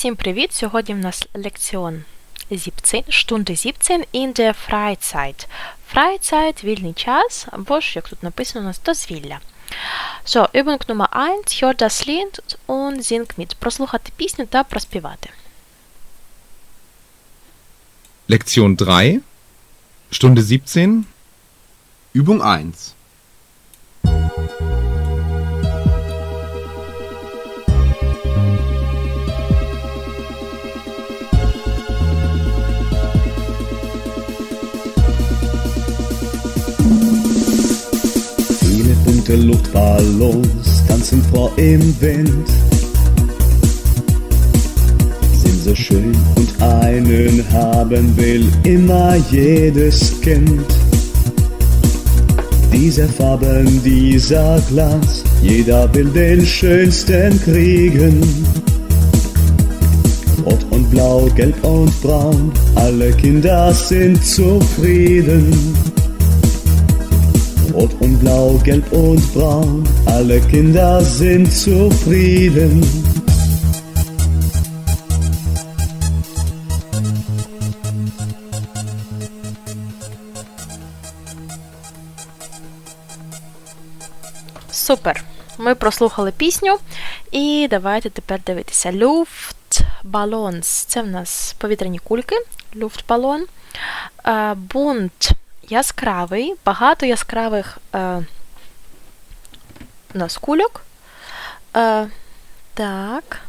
Всім привіт! Сьогодні в нас лекціон Зіпцин, Stunde 17 in der Freizeit. Freizeit – вільний час, або ж, як тут написано, у нас дозвілля. So, Übung Nummer 1. Hör das Lied und sing mit. Прослухати пісню та проспівати. Lektion 3, Stunde 17, Übung 1. bunte Luftballons tanzen vor im Wind. Sind so schön und einen haben will immer jedes Kind. Diese Farben, dieser Glanz, jeder will den schönsten kriegen. Rot und Blau, Gelb und Braun, alle Kinder sind zufrieden. Rot und Blau, Gelb und Braun, alle Kinder sind zufrieden. Супер! Ми прослухали пісню. І давайте тепер дивитися. Luftballons. Це в нас повітряні кульки. Luftballon. Е, Bunt яскравий, багато яскравих е, у нас кульок. Е, так.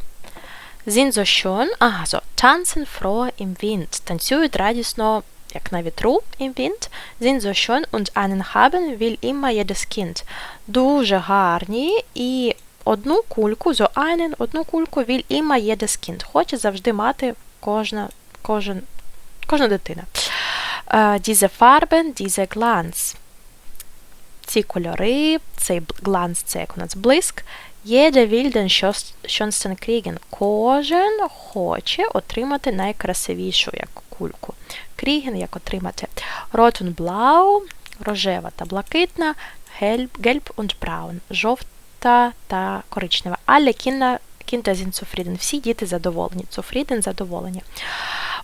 So. Ага, so. Tanzen froh im Wind. Танцюють радісно, як на вітру im Wind. So schön und einen haben will immer jedes Kind. Дуже гарні і одну кульку, so einen, одну кульку will immer jedes Kind. Хоче завжди мати кожна, кожен, кожна дитина. Е, Diese Farben, diese Glanz. Ці кольори, цей гланц, це як у нас блиск. Jeder will den schönst- schönsten kriegen. Кожен хоче отримати найкрасивішу як кульку. Кріген як отримати. Rot und blau, рожева та блакитна, gelb und braun, жовта та коричнева. Alle Kinder, Kinder zufrieden. Всі діти задоволені. Zufrieden – задоволені.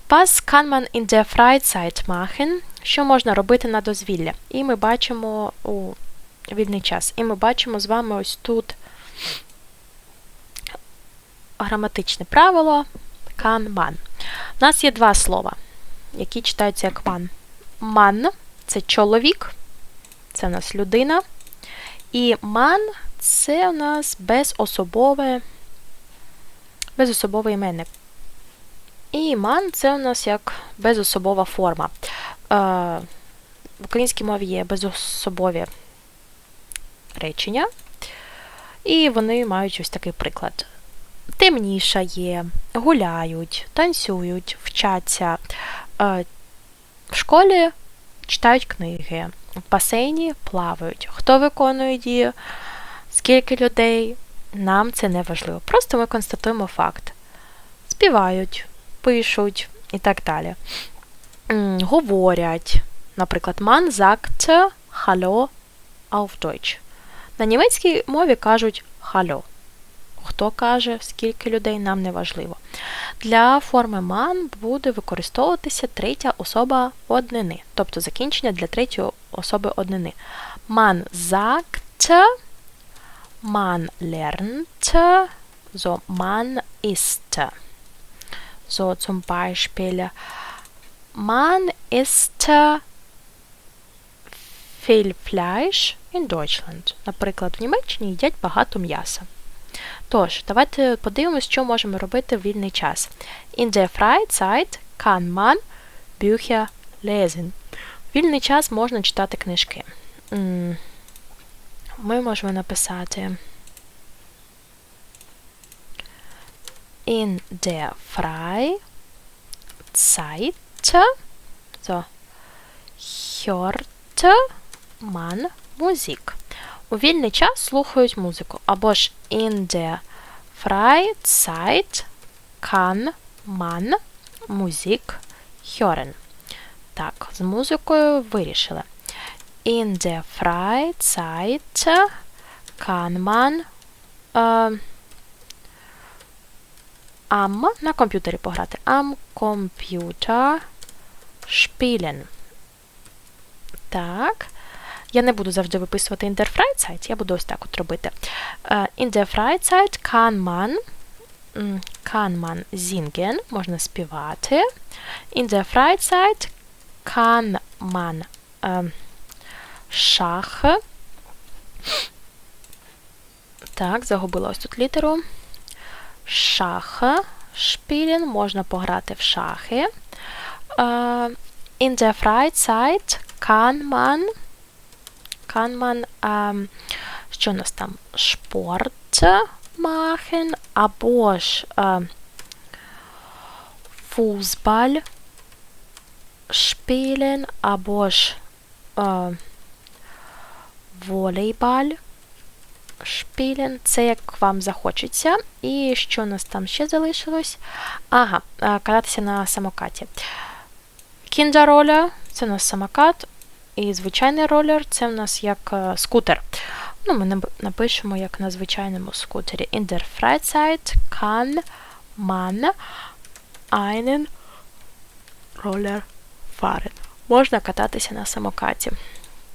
Was kann man in der Freizeit machen? Що можна робити на дозвілля? І ми бачимо у вільний час. І ми бачимо з вами ось тут граматичне правило can man. У нас є два слова, які читаються як man. Man – це чоловік, це у нас людина. І man – це у нас безособове, безособовий іменник. І ман це у нас як безособова форма. Е, в українській мові є безособові речення, і вони мають ось такий приклад. Темнішає, гуляють, танцюють, вчаться. Е, в школі читають книги, в басейні плавають. Хто виконує дію, скільки людей, нам це не важливо. Просто ми констатуємо факт. Співають, пишуть і так далі. Говорять. Наприклад, man sagt Hallo auf Deutsch. На німецькій мові кажуть Hallo. Хто каже, скільки людей, нам не важливо. Для форми man буде використовуватися третя особа однини, тобто закінчення для третьої особи однини. Man sagt, man lernt, so man ist. So zum Beispiel, man isst viel Fleisch in Deutschland. Наприклад, в Німеччині їдять багато м'яса. Тож, давайте подивимось, що можемо робити в вільний час. In der Freizeit kann man Bücher lesen. В вільний час можна читати книжки. Ми можемо написати in der Freizeit so, hört man Musik. У вільний час слухають музику. Або ж in der Freizeit kann man Musik hören. Так, з музикою вирішили. In der Freizeit kann man е, am на комп'ютері пограти. Am Computer spielen. Так. Я не буду завжди виписувати in der Freizeit, я буду ось так от робити. Е, In der Freizeit kann man, kann man singen, можна співати. In der Freizeit kann man е, Schach. Так, загубила ось тут літеру. Шах. Spielen, можна пограти в шахи. Е, In Freizeit kann man kann man ähm, що нас там? Äh, Fußball spielen, або ж äh, Volleyball spielen. Це як вам захочеться. І що у нас там ще залишилось? Ага, е, кататися на самокаті. Кіндеролер це у нас самокат. І звичайний ролер це в нас як е, скутер. Ну, ми напишемо як на звичайному скутері. In der Freizeit kann man einen Roller fahren. Можна кататися на самокаті.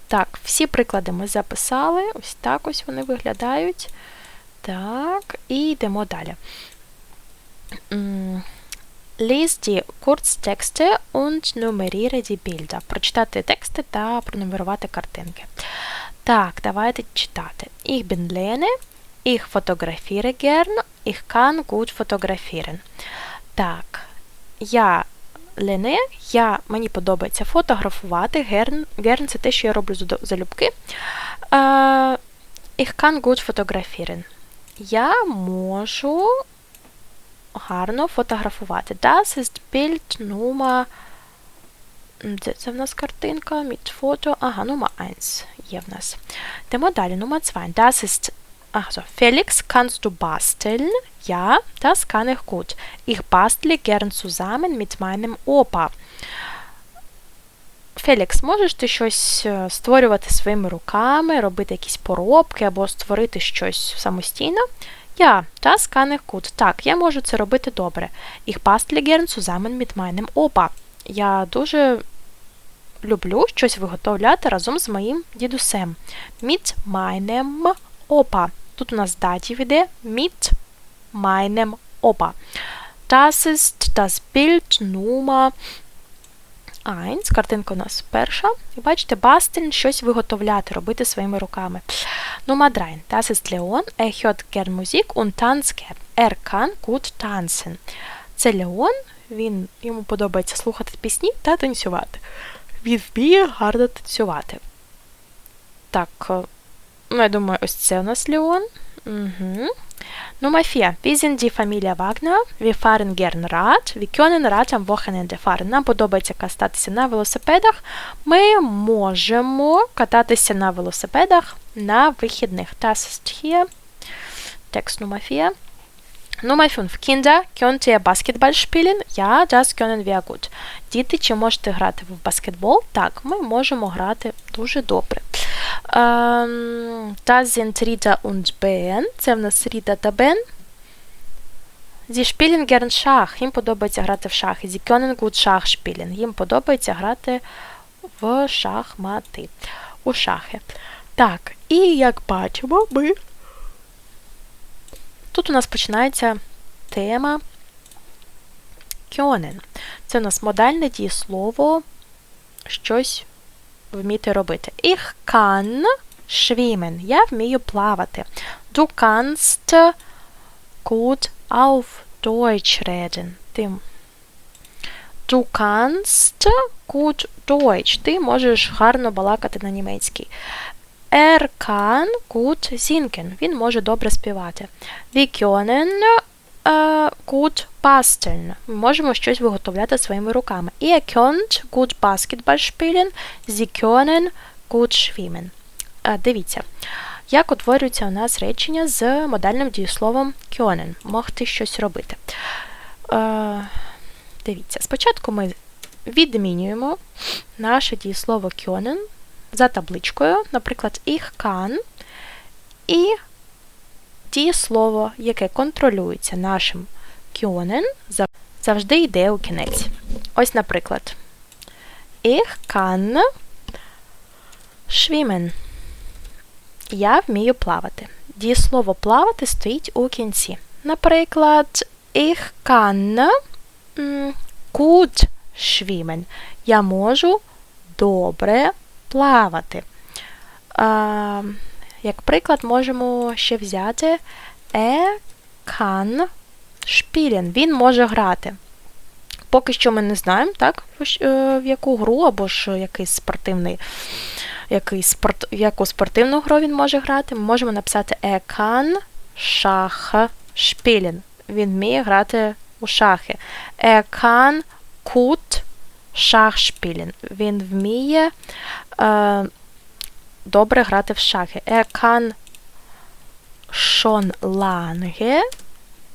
Так, всі приклади ми записали. Ось так ось вони виглядають. Так, і йдемо далі. Lies die Kurztexte und nummeriere die Bilder. Прочитати тексти та пронумерувати картинки. Так, давайте читати. Ich bin Lene, ich fotografiere gern, ich kann gut fotografieren. Так, я Лене, я, мені подобається фотографувати. Герн, герн це те, що я роблю залюбки. Е, ich kann gut fotografieren. Я можу гарно фотографувати. Das ist Bild Nummer. Де це в нас картинка? Mit фото. Ага, Nummer 1 є в нас. Йдемо далі. Nummer 2. Das ist Also, Felix, kannst du basteln? Ja, das kann ich gut. Ich bastle gern zusammen mit meinem Opa. Фелікс, можеш ти щось е, створювати своїми руками, робити якісь поробки або створити щось самостійно? Ja, das kann ich gut. Так, я можу це робити добре. Ich bastle gern zusammen mit meinem Opa. Я дуже люблю щось виготовляти разом з моїм дідусем. Mit meinem Opa. Тут у нас датів іде mit meinem Opa. Das ist das Bild Nummer 1. Картинка у нас перша. І бачите, бастель щось виготовляти, робити своїми руками. Nummer 3. Das ist Leon. Er hört gern Musik und tanzt gern. Er kann gut tanzen. Це Леон. Він, йому подобається слухати пісні та танцювати. Він вміє гарно танцювати. Так, е, ну, я думаю, ось це у нас Леон. Угу. Nummer 4. Wir sind die Familie Wagner. Wir fahren gern Rad. Wir können Rad am Wochenende fahren. Нам подобається кататися на велосипедах. Ми можемо кататися на велосипедах на вихідних. Das ist hier Text Nummer 4. Nummer 5. Kinder, könnt ihr Basketball spielen? Ja, das können wir gut. Діти, чи можете грати в баскетбол? Так, ми можемо грати дуже добре. Ähm, das sind Rita und Ben. Це в нас Ріта та Бен. Spielen gern Schach. Їм подобається грати в шахи. Können gut Schach spielen. Їм подобається грати в шахмати. У шахи. Так, і як бачимо, ми. Тут у нас починається тема können. Це у нас модальне дієслово щось вміти робити. Ich kann schwimmen. Я вмію плавати. Du kannst gut auf Deutsch reden. Ти Du kannst gut Deutsch. Ти можеш гарно балакати на німецькій. Er kann gut singen. Він може добре співати. Wir können äh, gut basteln. Ми можемо щось виготовляти своїми руками. Ihr könnt gut Basketball spielen. Sie können gut schwimmen. Е, Дивіться, як утворюється у нас речення з модальним дієсловом können. Могти щось робити. Е, Дивіться, спочатку ми відмінюємо наше дієслово können за табличкою, наприклад, ich kann, і дієслово, яке контролюється нашим können завжди йде у кінець. Ось, наприклад. Ich kann schwimmen. Я вмію плавати. Дієслово плавати стоїть у кінці. Наприклад, ich kann gut schwimmen. Я можу добре плавати. Як приклад, можемо ще взяти er kann spielen. Він може грати. Поки що ми не знаємо, так, в е, яку гру або ж якийсь спортивний, який спорт, в яку спортивну гру він може грати. Ми можемо написати er kann Schach spielen. Він вміє грати у шахи. Er kann gut Schach spielen. Він вміє е, добре грати в шахи. Er kann schon lange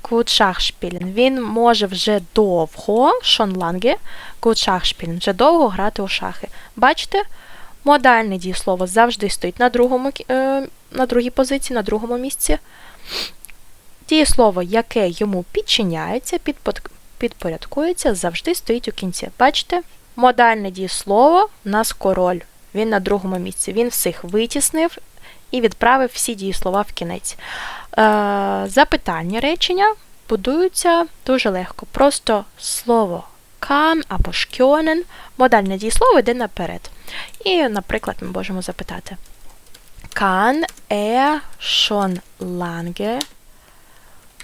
gut Schach spielen. Він може вже довго, schon lange, gut Schach spielen, вже довго грати у шахи. Бачите? Модальне дієслово завжди стоїть на, другому, е, на другій позиції, на другому місці. Дієслово, яке йому підчиняється, підпорядкується, завжди стоїть у кінці. Бачите? Модальне дієслово у нас король. Він на другому місці. Він всіх витіснив і відправив всі дієслова в кінець. Е, запитальні речення будуються дуже легко. Просто слово kann або ж модальне дієслово йде наперед. І, наприклад, ми можемо запитати: Kann er schon lange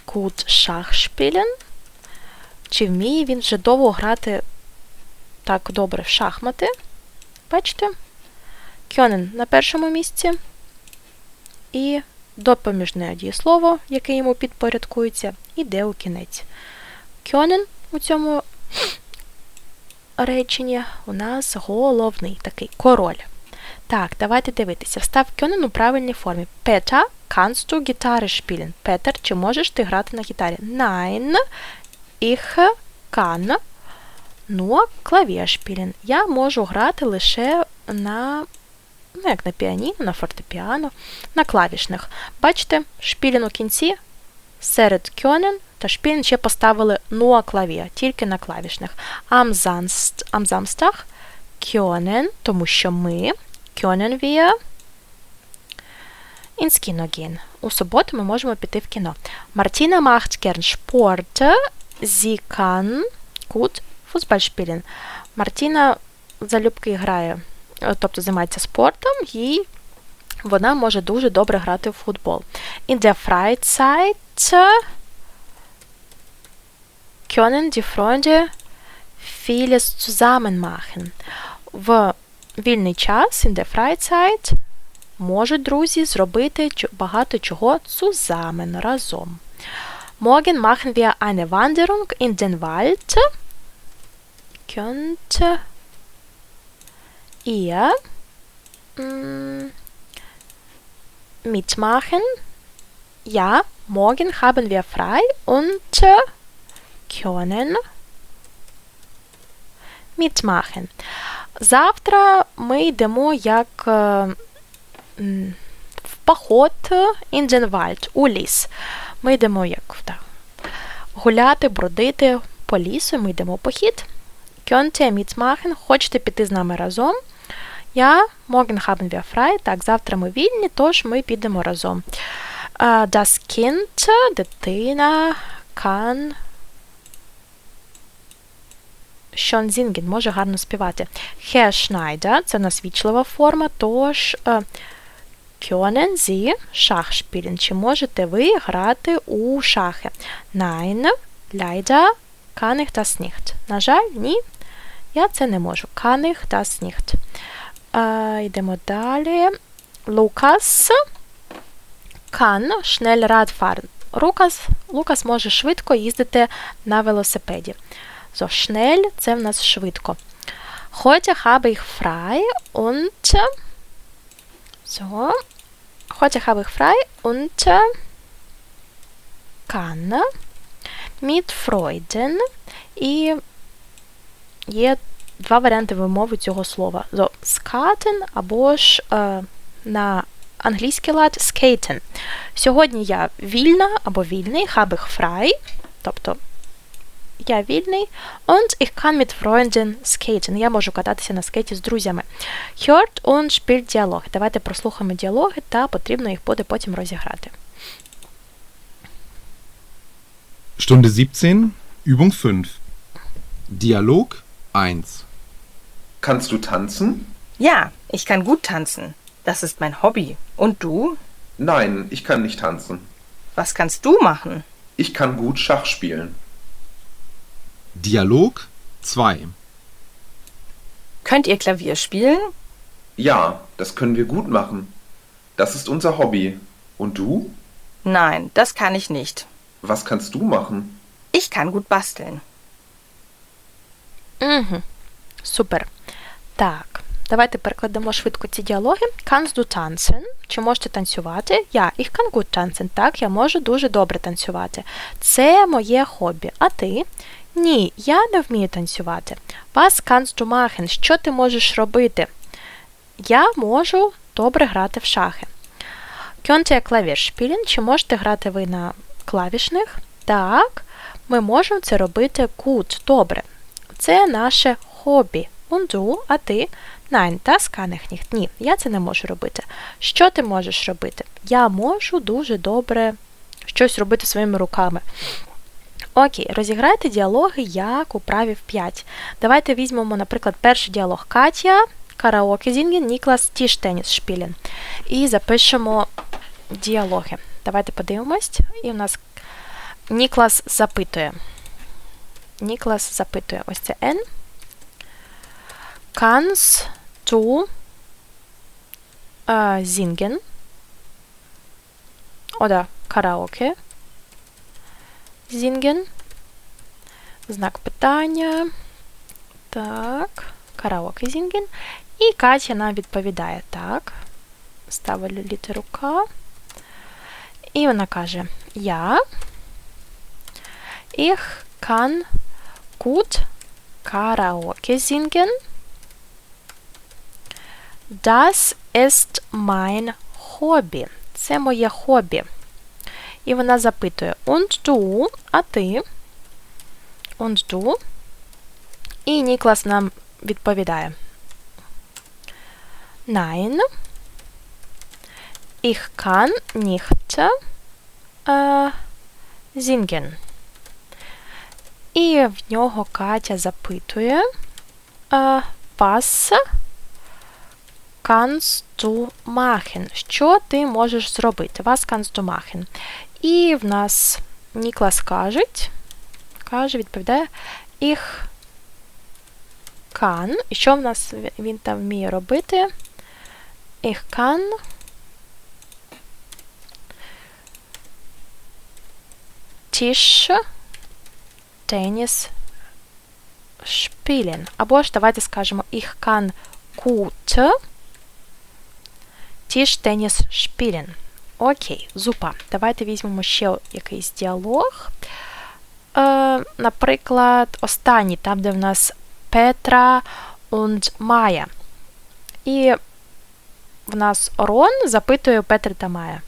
gut Schach spielen? Чи вміє він вже довго грати так добре в шахмати? Бачите? Können на першому місці. І допоміжне дієслово, яке йому підпорядкується, іде у кінець. Können у цьому реченні у нас головний такий король. Так, давайте дивитися. Встав Können у правильній формі. Петя, kannst du Gitarre spielen? Петер, чи можеш ти грати на гітарі? Nein, ich kann nur Klavier spielen. Я можу грати лише на, ну як на піаніно, на фортепіано, на клавішних. Бачите, шпілін у кінці серед Können та шпілін ще поставили nur Klavier, тільки на клавішних. Samst- am тому що ми können wir ins. У суботу ми можемо піти в кіно. Мартіна macht gern Sport. Sie kann. Мартіна залюбки грає, тобто займається спортом, і вона може дуже добре грати в футбол. In der Freizeit können die Freunde vieles zusammen machen. В вільний час, in der Freizeit, можуть друзі зробити багато чого zusammen, разом. Morgen machen wir eine Wanderung in den Wald. Könnt ihr mm, mitmachen? Ja, morgen haben wir frei und äh, können mitmachen. Завтра ми йдемо як е, в поход in den Wald, у ліс. Ми йдемо як так, гуляти, бродити по лісу, ми йдемо похід. Ihr mitmachen? Хочете піти з нами разом? Ja, morgen haben wir frei. Так, завтра ми вільні, тож ми підемо разом. Äh, Das Kind, дитина, kann schon singen, може гарно співати. Herr Schneider – це у нас вічлива форма, тож е, können Sie Schach spielen? Чи можете ви грати у шахи? Nein, leider kann ich das nicht. На жаль, ні, я це не можу. Kann ich das nicht. Е, йдемо далі. Лукас kann schnell Radfahren. Лукас, Лукас може швидко їздити на велосипеді. So, schnell – це в нас швидко. Heute habe ich frei und so. Heute habe ich frei und kann mit Freuden і є два варіанти вимови цього слова. So, skaten або ж е, на англійський лад skaten. Сьогодні я вільна або вільний, habe ich frei, тобто я вільний. Und ich kann mit Freunden skaten. Я можу кататися на скейті з друзями. Hört und spielt діалоги. Давайте прослухаємо діалоги, та потрібно їх буде потім розіграти. Stunde 17, Übung 5. Dialog 1. Kannst du tanzen? Ja, ich kann gut tanzen. Das ist mein Hobby. Und du? Nein, ich kann nicht tanzen. Was kannst du machen? Ich kann gut Schach spielen. Dialog 2. Könnt ihr Klavier spielen? Ja, das können wir gut machen. Das ist unser Hobby. Und du? Nein, das kann ich nicht. Was kannst du machen? Ich kann gut basteln. Угу. Супер. Так, давайте перекладемо швидко ці діалоги. Kannst du tanzen? Чи можете танцювати? Я, ich kann gut tanzen. Так, я можу дуже добре танцювати. Це моє хобі. А ти? Ні, я не вмію танцювати. Was kannst du machen? Що ти можеш робити? Я можу добре грати в шахи. Könnt ihr Klavier spielen? Чи можете грати ви на клавішних? Так, ми можемо це робити good, добре. Це наше хобі. Und а ти? Nein, das kann ich. Ні, я це не можу робити. Що ти можеш робити? Я можу дуже добре щось робити своїми руками. Окей, розіграйте діалоги як у праві в 5. Давайте візьмемо, наприклад, перший діалог Катя, караоке зінген, Ніклас Тіштеніс шпілін. І запишемо діалоги. Давайте подивимось. І у нас Ніклас запитує. Ніклас запитує. Ось це N. Kannst du äh, singen? Oder Karaoke? Знак питання. Так, караоке singen. І Катя нам відповідає так. Ставлю літеру К. І вона каже: Я. Ich kann gut Karaoke singen. Das ist mein Hobby. Це моє хобі. І вона запитує Und du, а ти? Und du? І Ніклас нам відповідає. Nein. Ich kann nicht äh, singen. І в нього Катя запитує du machen? Що ти можеш зробити? Du machen? І в нас Ніклас каже, каже, відповідає Ich kann. І що в нас він там вміє робити? Ich kann Tisch Tennis spielen. Або ж давайте скажемо Ich kann gut Tischtennis spielen. Окей, зупа. Давайте візьмемо ще якийсь діалог. Е, наприклад, останній, там, де в нас Петра und Майя. І в нас Рон запитує Петри та Майя.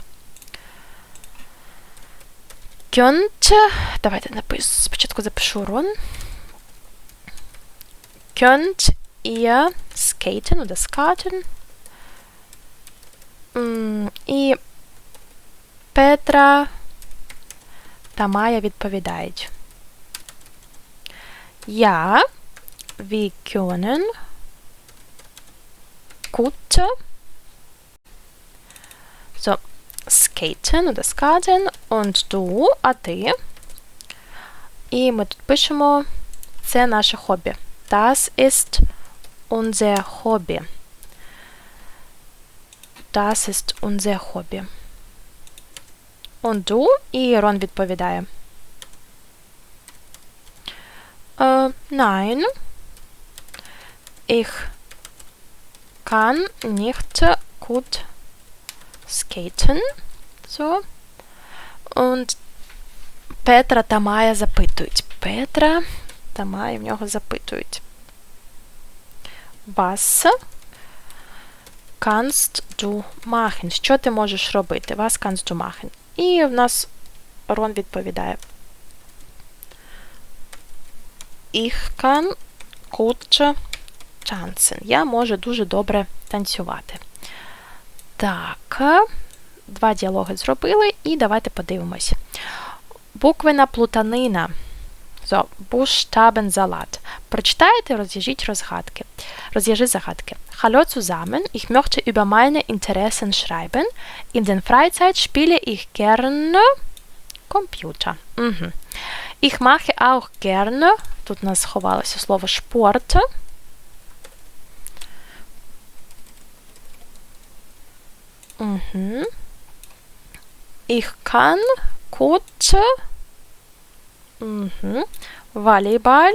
Könnt, давайте напишу, спочатку запишу Рон. Könnt ihr skaten oder skaten? І Петра та Майя відповідають. Ja, wir können gut so, skaten oder skaten und du, а ти. І ми тут пишемо це наше хобі. Das ist unser Hobby. Das ist unser Hobby. Und du? І Рон відповідає. Äh, nein. Ich kann nicht gut skaten. So. Und Петра та Майя запитують. Петра та Майя в нього запитують. Was kannst du machen? Що ти можеш робити? Was kannst du machen? І в нас Рон відповідає. ich kann gut tanzen. Я можу дуже добре танцювати. Так, два діалоги зробили, і давайте подивимось. Буквена плутанина. So, Buchstabensalat. Прочитайте, розв'яжіть розгадки. Розв'яжи загадки. Hallo zusammen, ich möchte über meine Interessen schreiben. In der Freizeit spiele ich gerne Computer. Угу. Ich mache auch gerne, тут у нас сховалося слово Sport. Угу. Ich kann gut угу. Volleyball.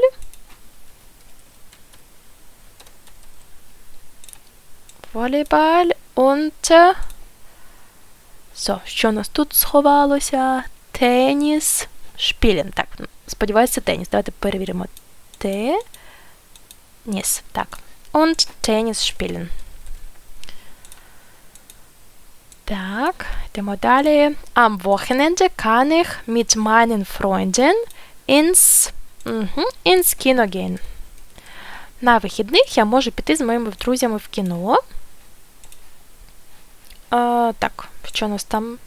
Volleyball und äh, so, що у нас тут сховалося? Теніс. Шпілін. Так, сподіваюся, це теніс. Давайте перевіримо. Теніс. Так. Und Tennis spielen. Так, йдемо далі. Am Wochenende kann ich mit meinen Freunden ins, угу, ins Kino gehen. На вихідних я можу піти з моїми друзями в кіно. А, так, що у нас там?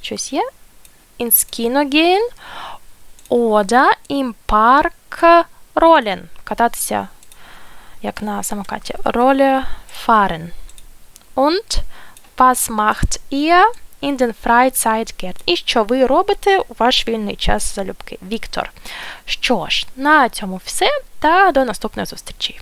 Щось є? Ins Kino gehen oder im Park rollen. Кататися, як на самокаті. Rolle fahren. Und was macht ihr in den Freizeit gern? І що ви робите у ваш вільний час залюбки? Віктор. Що ж, на цьому все, та до наступної зустрічі.